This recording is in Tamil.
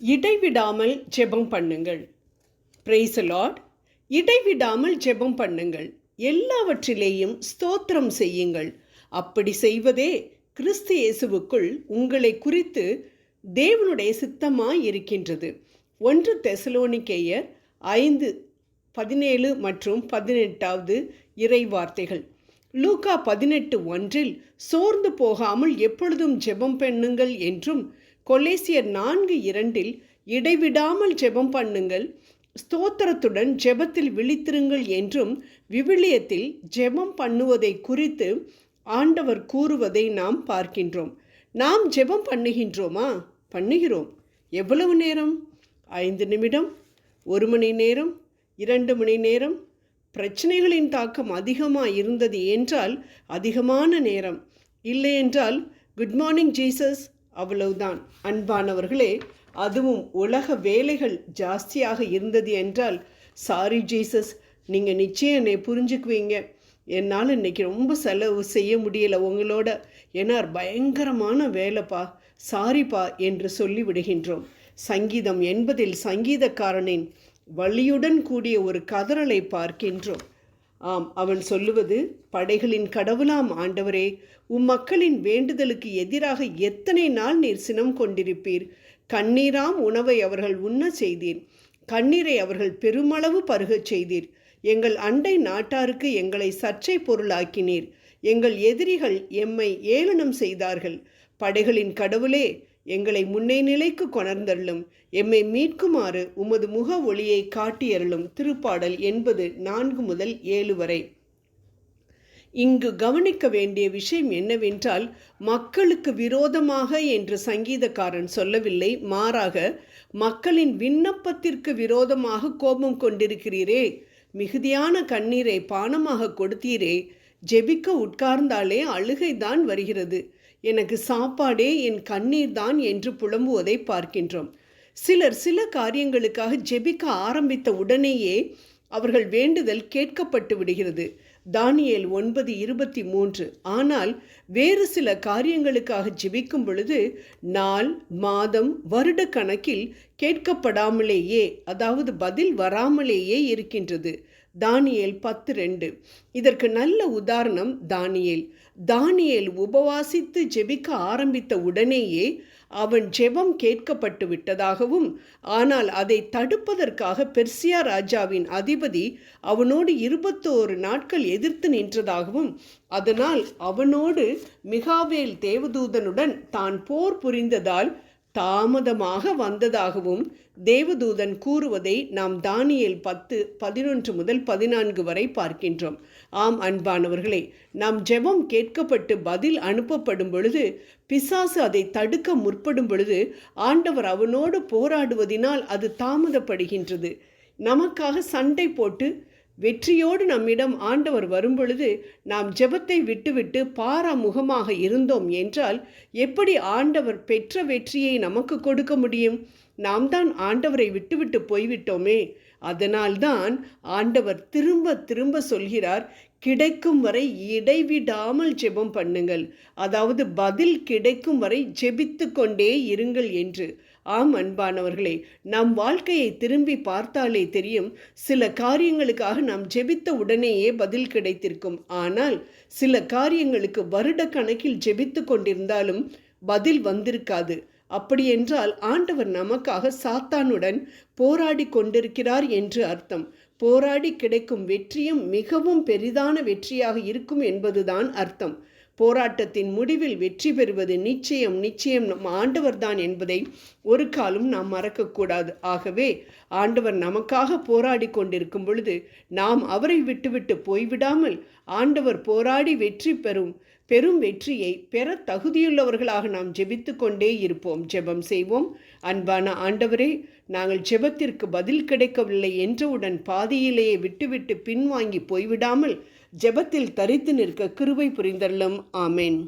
இடைவிடாமல் ஜெபம் பண்ணுங்கள். பிரைஸ் லார்ட் இடைவிடாமல் ஜெபம் பண்ணுங்கள். எல்லாவற்றிலேயும் ஸ்தோத்திரம் செய்யுங்கள். அப்படி செய்வதே கிறிஸ்து இயேசுவுக்குள் உங்களை குறித்து தேவனுடைய சித்தமாய் இருக்கின்றது. ஒன்று தெசலோனிக்கேயர் ஐந்து பதினேழு மற்றும் பதினெட்டாவது இறை வார்த்தைகள் லூகா பதினெட்டு ஒன்றில் சோர்ந்து போகாமல் எப்பொழுதும் ஜெபம் பண்ணுங்கள் என்றும் கொலேசியர் நான்கு இரண்டில் இடைவிடாமல் ஜெபம் பண்ணுங்கள். ஸ்தோத்திரத்துடன் ஜெபத்தில் விழித்திருங்கள் என்றும் விவிலியத்தில் ஜெபம் பண்ணுவதை குறித்து ஆண்டவர் கூறுவதை நாம் பார்க்கின்றோம். நாம் ஜெபம் பண்ணுகின்றோமா? பண்ணுகிறோம். எவ்வளவு நேரம்? ஐந்து நிமிடம் ஒரு மணி நேரம் இரண்டு மணி நேரம்? பிரச்சனைகளின் தாக்கம் அதிகமாக இருந்தது என்றால் அதிகமான நேரம். இல்லை என்றால் குட் மார்னிங் ஜீசஸ். அவ்வளவுதான். அன்பானவர்களே அதுவும் உலக வேலைகள் ஜாஸ்தியாக இருந்தது என்றால் சாரி ஜீசஸ் நீங்கள் நிச்சயம் என்னை புரிஞ்சுக்குவீங்க. என்னால் இன்னைக்கு ரொம்ப செலவு செய்ய முடியலை உங்களோட. ஏன்னா பயங்கரமான வேலைப்பா. சாரிப்பா என்று சொல்லி விடுகின்றோம். சங்கீதம் என்பதில் சங்கீதக்காரனின் வழியுடன் கூடிய ஒரு கதறலை பார்க்கின்றோம். ஆம் அவன் சொல்லுவது படைகளின் கடவுளாம் ஆண்டவரே உம் மக்களின் வேண்டுதலுக்கு எதிராக எத்தனை நாள் நீர் சினம் கொண்டிருப்பீர்? கண்ணீராம் உணவை அவர்கள் உண்ண செய்தீர். கண்ணீரை அவர்கள் பெருமளவு பருகச் செய்தீர். எங்கள் அண்டை நாட்டாருக்கு எங்களை சர்ச்சை பொருளாக்கினீர். எங்கள் எதிரிகள் எம்மை ஏளனம் செய்தார்கள். படைகளின் கடவுளே எங்களை முன்னே நிலைக்கு கொணர்ந்தள்ளும் எம்மை மீட்குமாறு உமது முக ஒளியை காட்டியருளும் திருப்பாடல் என்பது நான்கு முதல் ஏழு வரை. இங்கு கவனிக்க வேண்டிய விஷயம் என்னவென்றால் மக்களுக்கு விரோதமாக என்று சங்கீதக்காரன் சொல்லவில்லை மாறாக மக்களின் விண்ணப்பத்திற்கு விரோதமாக கோபம் கொண்டிருக்கிறீரே மிகுதியான கண்ணீரை பானமாக கொடுத்தீரே ஜெபிக்க உட்கார்ந்தாலே அழுகைதான் வருகிறது. எனக்கு சாப்பாடே என் கண்ணீர் தான் என்று புலம்புவதை பார்க்கின்றோம். சிலர் சில காரியங்களுக்காக ஜெபிக்க ஆரம்பித்த உடனேயே அவர்கள் வேண்டுதல் கேட்கப்பட்டு விடுகிறது. தானியல் ஒன்பது இருபத்தி மூன்று. ஆனால் வேறு சில காரியங்களுக்காக ஜெபிக்கும் பொழுது நாள் மாதம் வருட கணக்கில் கேட்கப்படாமலேயே அதாவது பதில் வராமலேயே இருக்கின்றது. தானியேல் பத்து ரெண்டு. இதற்கு நல்ல உதாரணம் தானியேல். தானியேல் உபவாசித்து ஜெபிக்க ஆரம்பித்த உடனேயே அவன் ஜெபம் கேட்கப்பட்டு விட்டதாகவும் ஆனால் அதை தடுப்பதற்காக பெர்சியா ராஜாவின் அதிபதி அவனோடு இருபத்தோரு நாட்கள் எதிர்த்து நின்றதாகவும் அதனால் அவனோடு மிகாவேல் தேவதூதனுடன் தான் போர் புரிந்ததால் தாமதமாக வந்ததாகவும் தேவதூதன் கூறுவதை நாம் தானியல் பத்து பதினொன்று முதல் பதினான்கு வரை பார்க்கின்றோம். ஆம் அன்பானவர்களே நாம் ஜெபம் கேட்கப்பட்டு பதில் அனுப்பப்படும் பொழுது பிசாசு அதை தடுக்க முற்படும் பொழுது ஆண்டவர் அவனோடு போராடுவதினால் அது தாமதப்படுகின்றது. நமக்காக சண்டை போட்டு வெற்றியோடு நம்மிடம் ஆண்டவர் வரும்பொழுது நாம் ஜெபத்தை விட்டுவிட்டு பாராமுகமாக இருந்தோம் என்றால் எப்படி ஆண்டவர் பெற்ற வெற்றியை நமக்கு கொடுக்க முடியும்? நாம் தான் ஆண்டவரை விட்டுவிட்டு போய்விட்டோமே. அதனால்தான் ஆண்டவர் திரும்ப திரும்ப சொல்கிறார் கிடைக்கும் வரை இடைவிடாமல் ஜெபம் பண்ணுங்கள். அதாவது பதில் கிடைக்கும் வரை ஜெபித்து கொண்டே இருங்கள் என்று. ஆம் அன்பானவர்களே நம் வாழ்க்கையை திரும்பி பார்த்தாலே தெரியும் சில காரியங்களுக்காக நாம் ஜெபித்த உடனேயே பதில் கிடைத்திருக்கும். ஆனால் சில காரியங்களுக்கு வருட கணக்கில் ஜெபித்து கொண்டிருந்தாலும் பதில் வந்திருக்காது. அப்படியென்றால் ஆண்டவர் நமக்காக சாத்தானுடன் போராடி கொண்டிருக்கிறார் என்று அர்த்தம். போராடி கிடைக்கும் வெற்றியும் மிகவும் பெரிதான வெற்றியாக இருக்கும் என்பதுதான் அர்த்தம். போராட்டத்தின் முடிவில் வெற்றி பெறுவது நிச்சயம் நிச்சயம். நம் ஆண்டவர்தான் என்பதை ஒரு காலம் நாம் மறக்கக்கூடாது. ஆகவே ஆண்டவர் நமக்காக போராடி கொண்டிருக்கும் பொழுது நாம் அவரை விட்டுவிட்டு போய்விடாமல் ஆண்டவர் போராடி வெற்றி பெறும் பெரும் வெற்றியை பெற தகுதியுள்ளவர்களாக நாம் ஜெபித்து கொண்டே இருப்போம். ஜெபம் செய்வோம். அன்பான ஆண்டவரே நாங்கள் ஜெபத்திற்கு பதில் கிடைக்கவில்லை என்றவுடன் பாதியிலேயே விட்டுவிட்டு பின்வாங்கி போய்விடாமல் ஜெபத்தில் தரித்து நிற்க கிருவை புரிந்தள்ளும் ஆமேன்.